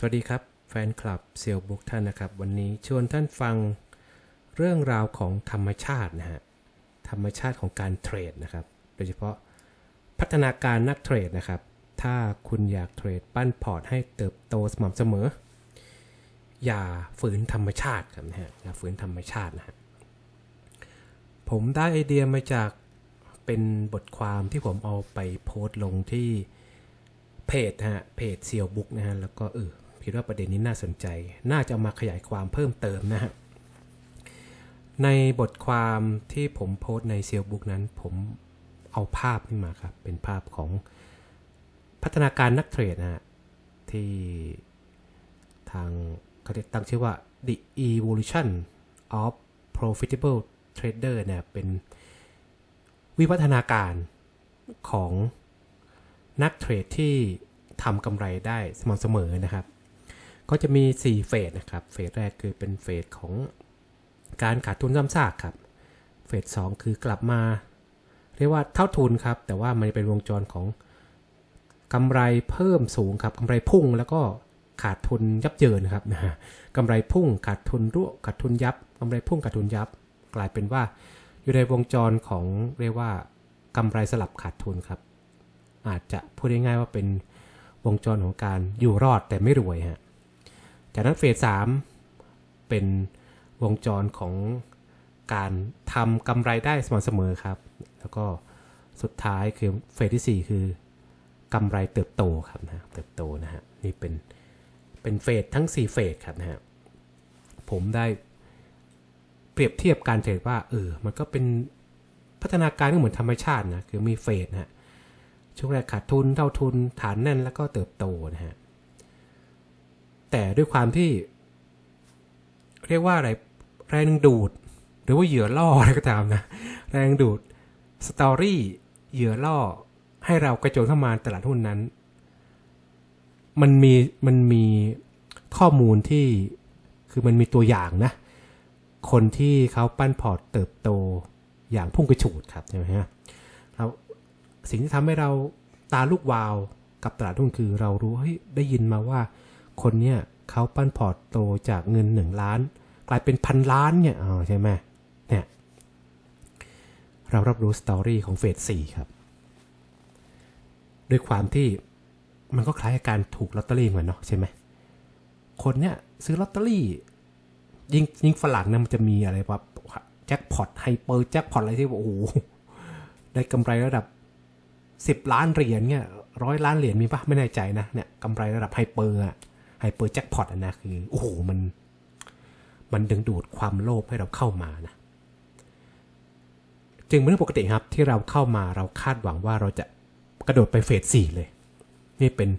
สวัสดีครับ แฟนคลับเซียวบุ๊กท่านนะครับ วันนี้ชวนท่านฟังเรื่องราวของธรรมชาตินะฮะธรรมชาติของการเทรดนะครับ โดยเฉพาะพัฒนาการนักเทรดนะครับ ถ้าคุณอยากเทรดปั้นพอร์ตให้เติบโตสม่ำเสมอ อย่าฝืนธรรมชาติครับนะฮะอย่าฝืนธรรมชาตินะฮะผมได้ไอเดียมาจากเป็นบทความที่ผมเอาไปโพสต์ลงที่เพจฮะเพจเซียวบุ๊กนะฮะแล้วก็เออ คิดว่าประเด็นนี้น่าสนใจ น่าจะามาขยายความเพิ่มเติมนะฮะ ในบทความที่ผมโพสในเซียบุ๊กนั้น ผมเอาภาพขึ้นมาครับ เป็นภาพของพัฒนาการนักเทรดนะฮะ ที่ทางเขาตั้งชื่อว่า the evolution of profitable trader เนี่ยเป็นวิวัฒนาการของนักเทรดที่ทำกำไรได้สม่ำเสมอนะครับ ก็จะมี 4 เฟสนะครับ เฟสแรกคือเป็นเฟสของการขาดทุนซ้ำซากครับ เฟส2คือกลับมา เรียกว่าเท่าทุนครับ แต่ว่ามันเป็นวงจรของกำไรเพิ่มสูงครับกำไรพุ่งแล้วก็ขาดทุนยับเยินครับนะฮะกำไรพุ่งขาดทุนรั่วขาดทุนยับกำไรพุ่งขาดทุนยับ กลายเป็นว่าอยู่ในวงจรของเรียกว่ากำไรสลับขาดทุนครับ อาจจะพูดง่ายๆว่าเป็นวงจรของการอยู่รอดแต่ไม่รวยฮะ จากนั้นเฟสสามเป็นวงจรของการทำกำไรได้สม่ำเสมอครับ แล้วก็สุดท้ายคือเฟสที่ 4 คือกำไรเติบโตครับนะเติบโตนะฮะนี่เป็นเป็นเฟสทั้ง 4 เฟสครับนะฮะผมได้เปรียบเทียบการเทรดว่าเออมันก็เป็นพัฒนาการก็เหมือนธรรมชาตินะคือมีเฟสนะฮะช่วงแรกขาดทุนเท่าทุนฐานแน่นแล้วก็เติบโตนะฮะ แต่ด้วยความที่ เรียกว่าอะไรแรงดูด หรือว่าเหยื่อล่ออะไรก็ตามนะ แรงดึงดูดสตอรี่เหยื่อล่อ ให้เรากระโจนเข้ามาตลาดหุ้นนั้น มันมีมันมีข้อมูลที่คือมันมีตัวอย่างนะ คนที่เขาปั้นพอร์ตเติบโตอย่างพุ่งกระฉูดครับใช่ไหมฮะเราสิ่งที่ทำให้เราตาลูกวาวกับตลาดหุ้นคือเรารู้เฮ้ยได้ยินมาว่า คนเนี้ยเขาปั้นพอร์ตโตจากเงิน1ล้าน กลายเป็นพันล้านเนี่ยอ๋อใช่ไหมเนี่ยเรารับรู้สตอรี่ของเฟสสี่ครับด้วยความที่มันก็คล้ายกับการถูกลอตเตอรี่เหมือนเนาะใช่ไหมคนเนี้ยซื้อลอตเตอรี่ยิงยิงฝรั่งเนี่ยมันจะมีอะไรว่าแจ็คพอตไฮเปอร์แจ็คพอตอะไรที่โอ้โหได้กำไรระดับ10ล้านเหรียญเนี่ยร้อยล้านเหรียญมีปะไม่แน่ใจนะเนี่ยกำไรระดับไฮเปอร์อะ ไฮเปอร์แจ็คพอตนะคือโอ้โหมันมันดึงดูดความโลภให้เราเข้ามานะจึงเป็นเรื่องปกติครับที่เราเข้ามาเราคาดหวังว่าเราจะกระโดดไปเฟสสี่เลย นี่เป็น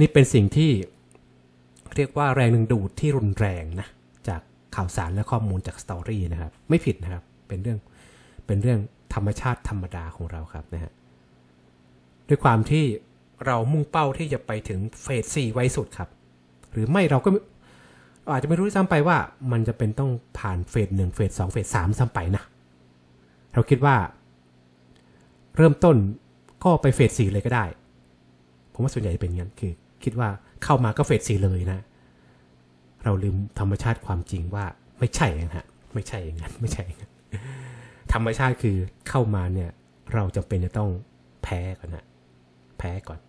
นี่เป็นสิ่งที่เรียกว่าแรงดึงดูดที่รุนแรงนะจากข่าวสารและข้อมูลจากสตอรี่นะครับ ไม่ผิดนะครับเป็นเรื่องเป็นเรื่องธรรมชาติธรรมดาของเราครับนะฮะด้วยความที่เรามุ่งเป้าที่จะไปถึงเฟสสี่ไวสุดครับ หรือไม่เราก็อาจจะไม่รู้ซ้ำไปว่ามันจะเป็นต้องผ่านเฟสหนึ่งเฟสสองเฟสสามซ้ำไปนะ เราคิดว่า เริ่มต้นก็ไปเฟสสี่เลยก็ได้ ผมว่าส่วนใหญ่จะเป็นงั้นคือ คิดว่าเข้ามาก็เฟสสี่เลยนะ เราลืมธรรมชาติความจริงว่าไม่ใช่นะฮะไม่ใช่อย่างนั้นไม่ใช่อย่างนั้นธรรมชาติคือเข้ามาเนี่ย เราจำเป็นจะต้องแพ้ก่อนนะแพ้ก่อน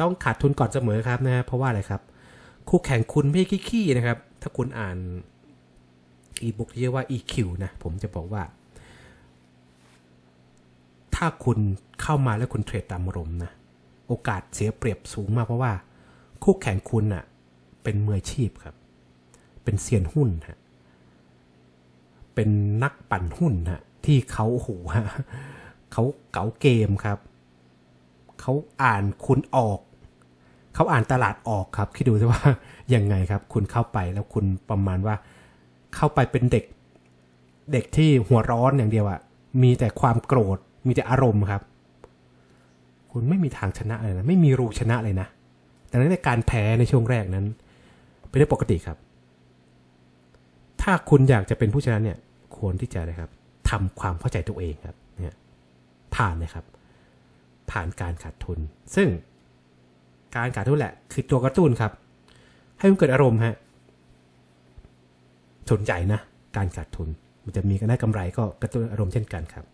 ต้องขาดทุนก่อนเสมอครับนะเพราะว่าอะไรครับ คู่แข่งคุณไม่ขี้ๆนะครับ ถ้าคุณอ่านอีบุ๊กที่เรียกว่า EQ นะ ผมจะบอกว่า ถ้าคุณเข้ามาแล้วคุณเทรดตามอารมณ์นะ โอกาสเสียเปรียบสูงมากเพราะว่า คู่แข่งคุณอะ่ะ เป็นมืออาชีพครับ เป็นเซียนหุ้นฮะเป็นนักปั่นหุ้นฮะที่เขาโอ้โหฮะเขาเก๋าเกมครับ เขาอ่านคุณออก เขาอ่านตลาดออกครับ คิดดูสิว่ายังไงครับ คุณเข้าไปแล้วคุณประมาณว่า เข้าไปเป็นเด็ก เด็กที่หัวร้อนอย่างเดียวอะมีแต่ความโกรธ มีแต่อารมณ์ครับ คุณไม่มีทางชนะเลยนะ ไม่มีรูชนะเลยนะดังนั้นในการแพ้ในช่วงแรกนั้น เป็นเรื่องปกติครับ ถ้าคุณอยากจะเป็นผู้ชนะเนี่ย ควรที่จะนะครับทำความเข้าใจตัวเองครับ เนี่ยผ่านนะครับ ผ่านการขาดทุน ซึ่งการขาดทุนแหละคือตัวกระตุ้นครับ ให้มันเกิดอารมณ์ฮะสนใจนะ การขาดทุน มันจะมีกันได้กำไรก็กระตุ้นอารมณ์เช่นกันครับ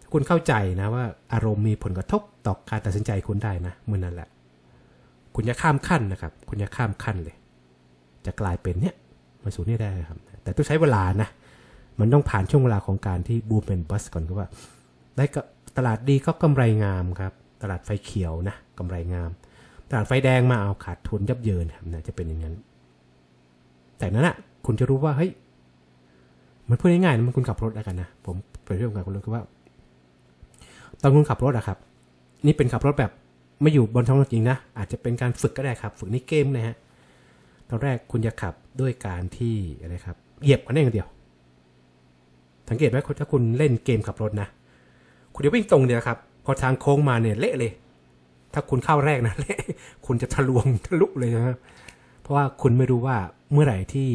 ถ้าคุณเข้าใจนะว่าอารมณ์มีผลกระทบต่อการตัดสินใจคุณได้นะเมื่อนั้นแหละ คุณจะข้ามขั้นนะครับ คุณจะข้ามขั้นเลย จะกลายเป็นเนี่ยมาสู่นี่ได้ครับ แต่ต้องใช้เวลานะ มันต้องผ่านช่วงเวลาของการที่บูมเป็นบัสก่อนก็ว่า ได้ก็ ตลาดดีก็กำไรงามครับ ตลาดไฟเขียวนะกำไรงาม ตลาดไฟแดงมาเอาขาดทุนยับเยินครับนะจะเป็นอย่างนั้นแต่นั้นอะคุณจะรู้ว่าเฮ้ยมันพูดง่ายๆนะมันคุณขับรถแล้วกันนะผมเปรียบเทียบกับคุณรู้คือว่า ตอนคุณขับรถอะครับ นี่เป็นขับรถแบบไม่อยู่บนท้องถนนจริงนะอาจจะเป็นการฝึกก็ได้ครับ ฝึกในเกมนะฮะตอนแรกคุณจะขับด้วยการที่อะไรครับเหยียบคันเร่งอย่างเดียวสังเกตไหมถ้าคุณเล่นเกมขับรถนะ คุณจะวิ่งตรงเดียวครับ พอทางโค้งมาเนี่ยเละเลย ถ้าคุณเข้าแรกนะเละคุณจะทะลวงทะลุเลยนะครับ เพราะว่าคุณไม่รู้ว่าเมื่อไหร่ที่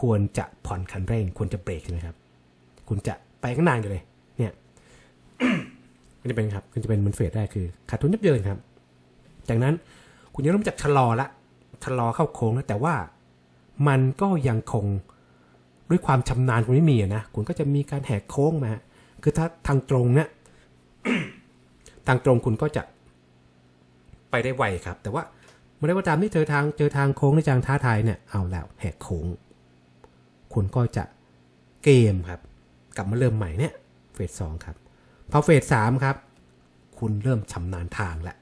ควรจะผ่อนคันเร่ง ควรจะเบรกใช่ไหมครับ คุณจะไปข้างหน้าอยู่เลย เนี่ยมันจะเป็นครับมันจะเป็นมันเฟดได้คือขาดทุนยับเยินครับ จากนั้นคุณจะเริ่มจากชะลอละชะลอเข้าโค้งแล้วแต่ว่ามันก็ยังคงด้วยความชำนาญคุณไม่มีนะคุณก็จะมีการแหกโค้งมา คือถ้าทางตรงเนี่ย ทางตรงคุณก็จะไปได้ไวครับ แต่ว่าเมื่อไรก็ตามที่เจอทางเจอทางโค้งในจางท้าทายเนี่ยเอาแล้วแหกโค้ง คุณก็จะเกมครับ กลับมาเริ่มใหม่เนี่ยเฟสสองครับพอเฟสสามครับ คุณเริ่มชำนาญทางแล้ว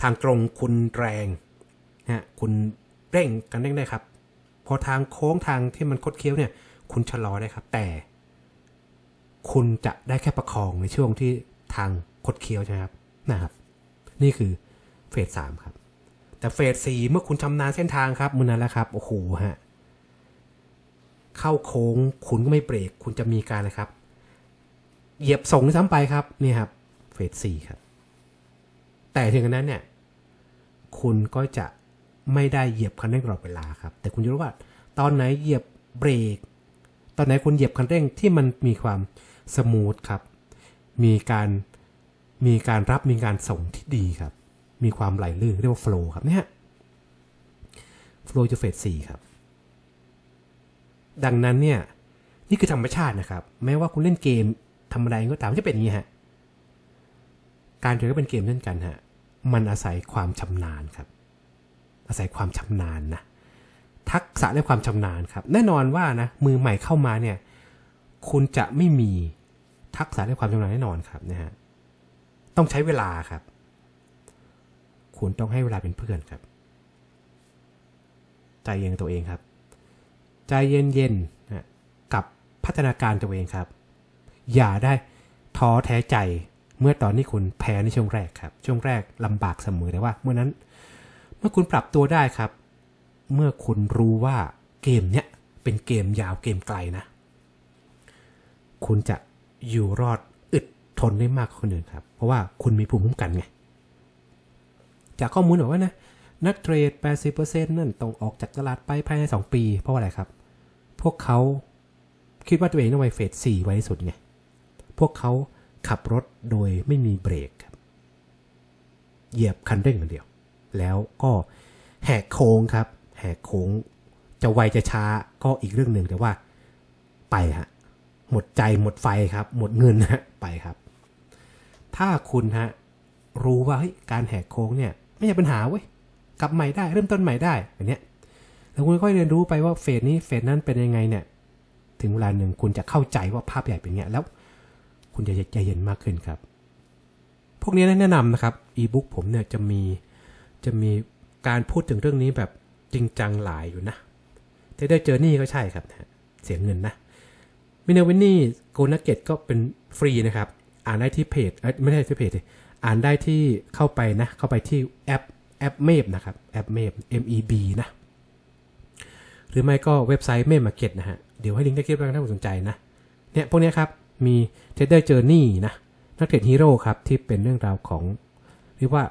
ทางตรงคุณแรงนะฮะคุณเร่งกันเร่งได้ครับ พอทางโค้งทางที่มันคดเคี้ยวเนี่ย คุณชะลอได้ครับ แต่ คุณจะได้แค่ประคองในช่วงที่ทางคดเคี้ยวใช่ไหมครับนะครับ นี่คือเฟสสามครับ แต่เฟสสี่เมื่อคุณชำนาญเส้นทางครับมือนั้นแล้วครับ โอ้โหฮะเข้าโค้งคุณก็ไม่เบรก คุณจะมีการอะครับ เหยียบส่งซ้ำไปครับนี่ครับเฟสสี่ครับ แต่ถึงกระนั้นเนี่ย คุณก็จะไม่ได้เหยียบคันเร่งตลอดเวลาครับ แต่คุณจะรู้ว่า ตอนไหนเหยียบเบรก ตอนไหนคุณเหยียบคันเร่งที่มันมีความ สมูทครับ มีการมีการรับมีการส่งที่ดีครับ มีความไหลลื่นเรียกว่าโฟล์ครับเนี่ยโฟล์จะเฟสสี่ครับ ดังนั้นเนี่ยนี่คือธรรมชาตินะครับ แม้ว่าคุณเล่นเกมธรรมดาเองก็ตามจะเป็นอย่างนี้ฮะ การเทรดก็เป็นเกมเช่นกันฮะ มันอาศัยความชำนาญครับ อาศัยความชำนาญนะ ทักษะและความชำนาญครับ แน่นอนว่านะมือใหม่เข้ามาเนี่ย คุณจะไม่มี ทักษะและความชำนาญแน่นอนครับนะฮะต้องใช้เวลาครับ คุณต้องให้เวลาเป็นเพื่อนครับ ใจเย็นตัวเองครับ ใจเย็นๆนะกับพัฒนาการตัวเองครับ อย่าได้ท้อแท้ใจเมื่อตอนที่คุณแพ้ในช่วงแรกครับ ช่วงแรกลำบากเสมอแต่ว่า เมื่อนั้น เมื่อคุณปรับตัวได้ครับ เมื่อคุณรู้ว่าเกมเนี้ยเป็นเกมยาวเกมไกลนะ คุณจะ อยู่รอดอึดทนได้มากกว่าคนอื่นครับ เพราะว่าคุณมีภูมิคุ้มกันไง จากข้อมูลบอกว่านะ นักเทรด 80%นั่นต้องออกจากตลาดไปภายใน 2 ปี เพราะาอะไรครับ พวกเขาคิดว่าตัวเองต้องไปเฟส4ไว้ที่สุดไง พวกเขาขับรถโดยไม่มีเบรกครับ เหยียบคันเร่งอย่างเดียว แล้วก็แหกโค้งครับ แหกโค้ง จะไวจะช้าก็อีกเรื่องหนึ่งแต่ว่าไปฮะ หมดใจหมดไฟครับ หมดเงินฮะไปครับ ถ้าคุณฮะรู้ว่าเฮ้ยการแหกโค้งเนี่ยไม่ใช่ปัญหาเว้ยกลับใหม่ได้เริ่มต้นใหม่ได้แบบเนี้ยแล้วคุณค่อยเรียนรู้ไปว่าเฟสนี้เฟสนั้นเป็นยังไงเนี่ย ถึงเวลาหนึ่งคุณจะเข้าใจว่าภาพใหญ่เป็นไงแล้ว คุณจะใจเย็นมากขึ้นครับ พวกนี้แนะนำนะครับอีบุ๊กผมเนี่ยจะมีจะมีการพูดถึงเรื่องนี้แบบจริงจังหลายอยู่นะแต่ได้เจอนี่ก็ใช่ครับเสียเงินนะ มินาวินนี่โกนักเก็ตก็เป็นฟรีนะครับ อ่านได้ที่เพจไม่ใช่ที่เพจอ่านได้ที่เข้าไปนะ เข้าไปที่แอปแอปเม e นะครับแอปเม e M E B นะ หรือไม่ก็เว็บไซต์เม e มาเก็ตนะฮะ เดี๋ยวให้ลิงก์ได้คลิปไว้ถ้าคุณสนใจนะ เนี่ย พวกนี้ครับ มีเทรดเดอร์เจอร์นี่นะ นักเทรดฮีโร่ครับ ที่เป็นเรื่องราวของ เรียกว่า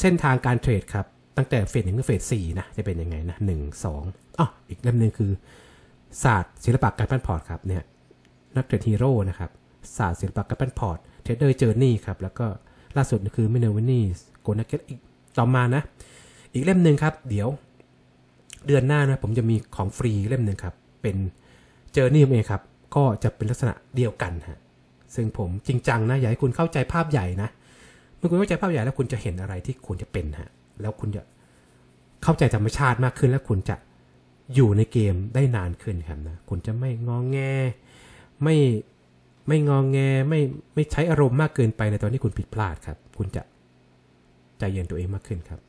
เส้นทางการเทรดครับ ตั้งแต่เฟสหนึ่งถึงเฟสสี่นะ จะเป็นยังไงนะหนึ่งสองอ๋ออีกเล่มหนึ่งคือศาสตร์ศิลปะการปั้นพอร์ตครับเนี่ย นักเทรดฮีโร่นะครับศาสตร์ศิลปะการปั้นพอร์ตเทรดเดอร์เจอร์นี่ครับ แล้วก็ล่าสุดคือเมเนวินี่โกนาเกตอีกต่อมานะ อีกเล่มหนึ่งครับ เดี๋ยว เดือนหน้านะผมจะมีของฟรีเล่มหนึ่งครับ เป็นเจอร์นี่เองครับ ก็จะเป็นลักษณะเดียวกันฮะซึ่งผมจริงจังนะอยากให้คุณเข้าใจภาพใหญ่นะเมื่อคุณเข้าใจภาพใหญ่แล้วคุณจะเห็นอะไรที่ควรจะเป็นฮะแล้วคุณจะเข้าใจธรรมชาติมากขึ้น แล้วคุณจะอยู่ในเกมได้นานขึ้นครับนะคุณจะไม่งองแง ไม่ไม่งองแงไม่ไม่ใช้อารมณ์มากเกินไปในตอนที่คุณผิดพลาดครับ คุณจะใจเย็นตัวเองมากขึ้นครับ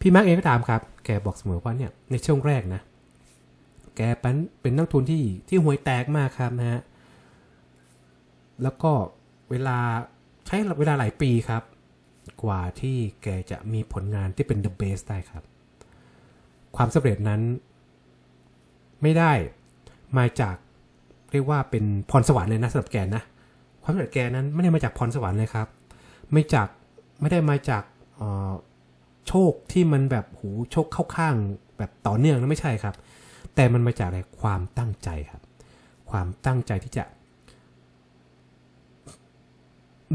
พี่มาร์กเองก็ตามครับ แกบอกเสมอว่าเนี่ยในช่วงแรกนะ แกเป็นเป็นนักทุนที่ที่ห่วยแตกมากครับนะฮะแล้วก็เวลาใช้เวลาหลายปีครับ กว่าที่แกจะมีผลงานที่เป็น the best ได้ครับ ความสำเร็จนั้น ไม่ได้มาจาก เรียกว่าเป็นพรสวรรค์เลยนะสำหรับแกนะความสำเร็จแกนั้นไม่ได้มาจากพรสวรรค์เลยครับ ไม่จากไม่ได้มาจากโชคที่มันแบบหูโชคเข้าข้างแบบต่อเนื่องนะไม่ใช่ครับ แต่มันมาจากอะไรความตั้งใจครับ ความตั้งใจที่จะ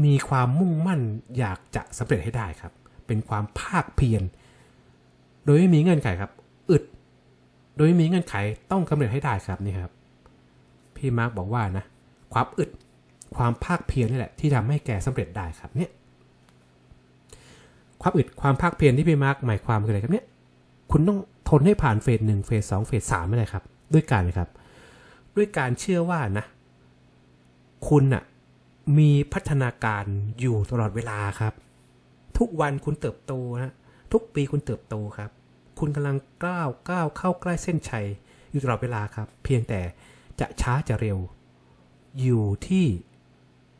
มีความมุ่งมั่นอยากจะสำเร็จให้ได้ครับ เป็นความภาคเพียรโดยไม่มีเงื่อนไขครับ อึด โดยไม่มีเงื่อนไขต้องสำเร็จให้ได้ครับนี่ครับ พี่มาร์กบอกว่านะความอึดความภาคเพียรนี่แหละที่ทำให้แกสำเร็จได้ครับเนี่ยความอึดความภาคเพียรที่พี่มาร์กหมายความคืออะไรครับเนี่ยคุณต้องทนให้ผ่านเฟสหนึ่งเฟสสองเฟสสามไม่ได้ครับ ด้วยการนะครับ ด้วยการเชื่อว่านะ คุณน่ะมีพัฒนาการอยู่ตลอดเวลาครับ ทุกวันคุณเติบโตนะทุกปีคุณเติบโตครับ คุณกำลังก้าวก้าวเข้าใกล้เส้นชัยอยู่ตลอดเวลาครับ เพียงแต่ จะช้าจะเร็ว อยู่ที่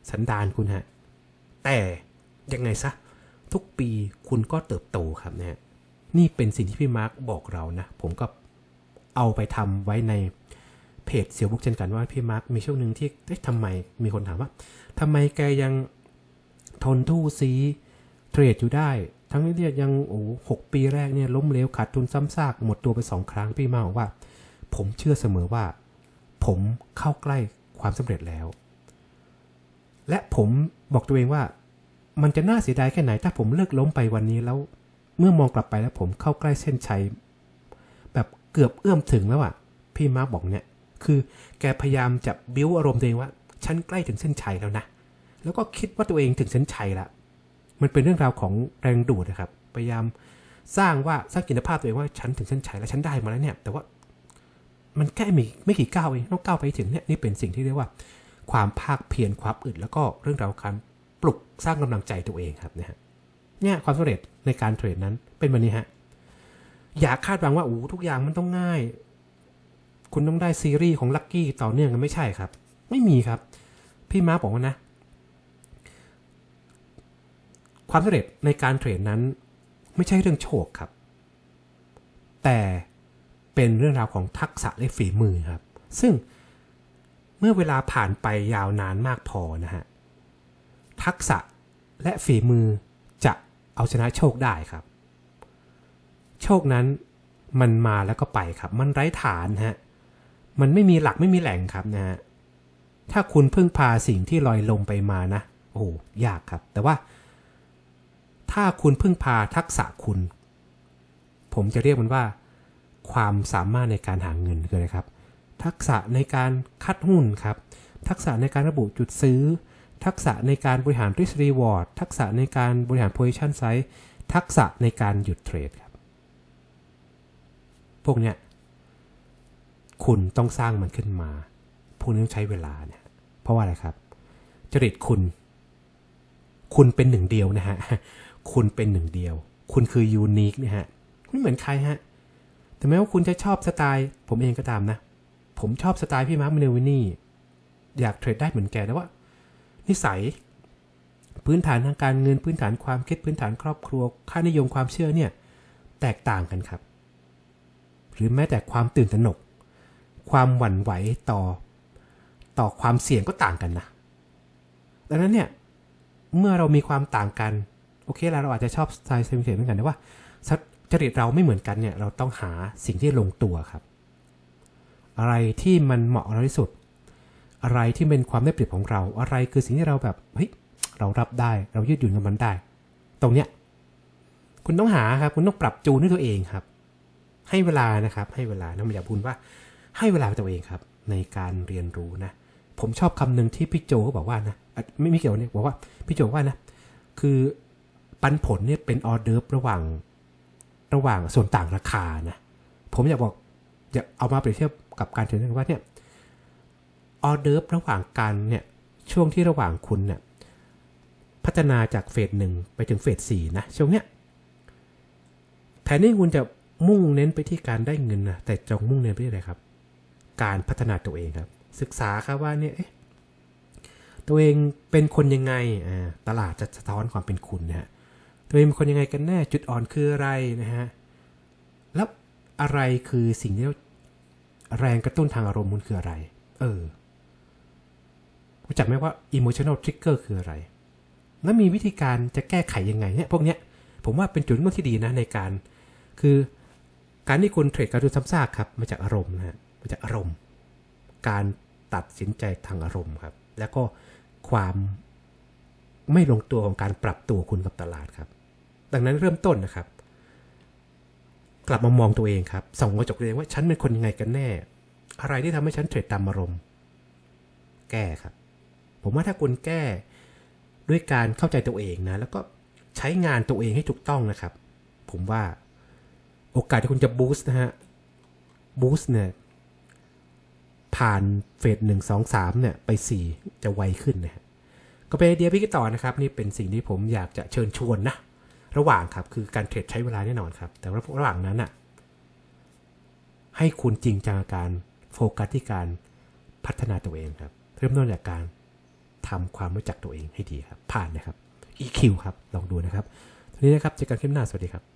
สันดานคุณฮะ แต่ยังไงซะ ทุกปีคุณก็เติบโตครับนะฮะนี่เป็นสิ่งที่พี่มาร์คบอกเรานะ ผมก็เอาไปทำไว้ในเพจเสียวบุกเช่นกันว่าพี่มาร์คมีช่วงหนึ่งที่เอ๊ะทำไมมีคนถามว่าทำไมแกยังทนทู่ซีเทรดอยู่ได้ ทั้งที่เนี่ยยังโอ้หกปีแรกเนี่ยล้มเหลวขาดทุนซ้ำซากหมดตัวไปสองครั้งพี่มาบอกว่า ผมเชื่อเสมอว่า ผมเข้าใกล้ความสำเร็จแล้ว และผมบอกตัวเองว่า มันจะน่าเสียดายแค่ไหนถ้าผมเลิกล้มไปวันนี้แล้ว เมื่อมองกลับไปแล้วผมเข้าใกล้เส้นชัยแบบเกือบเอื้อมถึงแล้วอะพี่มาร์กบอกเนี่ยคือแกพยายามจะบิ้วอารมณ์ตัวเองว่า ฉันใกล้ถึงเส้นชัยแล้วนะ แล้วก็คิดว่าตัวเองถึงเส้นชัยละ มันเป็นเรื่องราวของแรงดูดนะครับ พยายามสร้างว่าสร้างจินภาพตัวเองว่าฉันถึงเส้นชัยแล้วฉันได้มาแล้วเนี่ย แต่ว่า มันแค่มีไม่กี่ก้าวเองต้องก้าวไปถึงเนี่ยนี่เป็นสิ่งที่เรียกว่า ความภาคเพียรความอึดแล้วก็เรื่องราวการปลุกสร้างกำลังใจตัวเองครับเนี่ยฮะเนี่ยความสำเร็จในการเทรดนั้นเป็นแบบนี้ฮะอย่าคาดหวังว่าโอ้ทุกอย่างมันต้องง่าย คุณต้องได้ซีรีส์ของลัคกี้ต่อเนื่องกันไม่ใช่ครับ ไม่มีครับ พี่มาบอกว่านะ ความสำเร็จในการเทรดนั้น ไม่ใช่เรื่องโชคครับ แต่ เป็นเรื่องราวของทักษะและฝีมือครับ ซึ่งเมื่อเวลาผ่านไปยาวนานมากพอนะฮะทักษะและฝีมือจะเอาชนะโชคได้ครับ โชคนั้นมันมาแล้วก็ไปครับ มันไร้ฐานฮะมันไม่มีหลักไม่มีแหล่งครับนะฮะถ้าคุณพึ่งพาสิ่งที่ลอยลมไปมานะโอ้ยากครับ แต่ว่า ถ้าคุณพึ่งพาทักษะคุณ ผมจะเรียกมันว่า ความสามารถในการหาเงินคืออะไรครับ ทักษะในการคัดหุ้นครับ ทักษะในการระบุจุดซื้อ ทักษะในการบริหาร risk reward ทักษะในการบริหาร position size ทักษะในการหยุดเทรดครับ พวกเนี้ยคุณต้องสร้างมันขึ้นมา พวกนี้ต้องใช้เวลาเนี่ย เพราะว่าอะไรครับ จริตคุณ คุณเป็นหนึ่งเดียวนะฮะ คุณเป็นหนึ่งเดียว คุณคือยูนิคนะฮะ ไม่เหมือนใครฮะ แต่แม้ว่าคุณจะชอบสไตล์ ผมเองก็ตามนะ ผมชอบสไตล์พี่มาร์คเมนเนวินี่ อยากเทรดได้เหมือนแกแต่ว่า นิสัย พื้นฐานทางการเงินพื้นฐานความคิดพื้นฐานครอบครัว ค่านิยมความเชื่อเนี่ย แตกต่างกันครับ หรือแม้แต่ความตื่นตระหนก ความหวั่นไหวต่อ ต่อความเสี่ยงก็ต่างกันนะดังนั้นเนี่ยเมื่อเรามีความต่างกัน โอเคแล้วเราอาจจะชอบสไตล์เซมิเทเหมือนกันแต่ว่า จริตเราไม่เหมือนกันเนี่ยเราต้องหาสิ่งที่ลงตัวครับ อะไรที่มันเหมาะเราที่สุด อะไรที่เป็นความได้เปรียบของเรา อะไรคือสิ่งที่เราแบบเฮ้ยเรารับได้เรายืดหยุ่นกับมันได้ ตรงเนี้ยคุณต้องหาครับ คุณต้องปรับจูนด้วยตัวเองครับ ให้เวลานะครับ ให้เวลานะผมอยาพูดว่า ให้เวลาตัวเองครับ ในการเรียนรู้นะ ผมชอบคำหนึ่งที่พี่โจเขาบอกว่านะอะไม่ไม่เกี่ยวเนี่ยบอกว่าพี่โจว่านะ คือปันผลเนี่ยเป็นออเดิร์ฟระหว่าง ระหว่างส่วนต่างราคานะผมอยากบอกอยากเอามาเปรียบเทียบกับการเทรดว่าเนี่ยออเดิร์ฟระหว่างการเนี่ยช่วงที่ระหว่างคุณเนี่ยพัฒนาจากเฟสหนึ่งไปถึงเฟสสี่นะช่วงเนี้ยแทนที่คุณจะมุ่งเน้นไปที่การได้เงินนะแต่จงมุ่งเน้นไปที่อะไรครับ การพัฒนาตัวเองครับ ศึกษาครับว่าเนี่ยเอ๊ะตัวเองเป็นคนยังไงตลาดจะสะท้อนความเป็นคุณนะฮะ ตัวเองเป็นคนยังไงกันแน่จุดอ่อนคืออะไรนะฮะแล้วอะไรคือสิ่งที่แรงกระตุ้นทางอารมณ์คุณคืออะไร เออรู้จักไหมว่า emotional trigger คืออะไร แล้วมีวิธีการจะแก้ไขยังไงเนี่ยพวกเนี้ยผมว่าเป็นจุดเริ่มที่ดีนะในการ คือการที่คุณเทรดการดูซ้ำซากครับมาจากอารมณ์นะฮะมาจากอารมณ์ การตัดสินใจทางอารมณ์ครับ แล้วก็ความ ไม่ลงตัวของการปรับตัวคุณกับตลาดครับ ดังนั้นเริ่มต้นนะครับ กลับมามองตัวเองครับส่องกระจกตัวเองว่าฉันเป็นคนยังไงกันแน่ อะไรที่ทำให้ฉันเทรดตามอารมณ์ แก้ครับ ผมว่าถ้าคุณแก้ด้วยการเข้าใจตัวเองนะ แล้วก็ใช้งานตัวเองให้ถูกต้องนะครับ ผมว่าโอกาสที่คุณจะบูสต์นะฮะบูสต์เนี่ยผ่านเฟสหนึ่งสองสามเนี่ยไปสี่จะไวขึ้นนะฮะ ก็เป็นไอเดียพี่กิต่อนะครับนี่เป็นสิ่งที่ผมอยากจะเชิญชวนนะระหว่างครับคือการเทรดใช้เวลาแน่นอนครับ แต่ว่าระหว่างนั้นอะให้คุณจริงจังกับการโฟกัสที่การพัฒนาตัวเองครับ เริ่มต้นจากการทำความรู้จักตัวเองให้ดีครับ ผ่านนะครับ EQ ครับ ลองดูนะครับทีนี้นะครับเจอกันคลิปหน้าสวัสดีครับ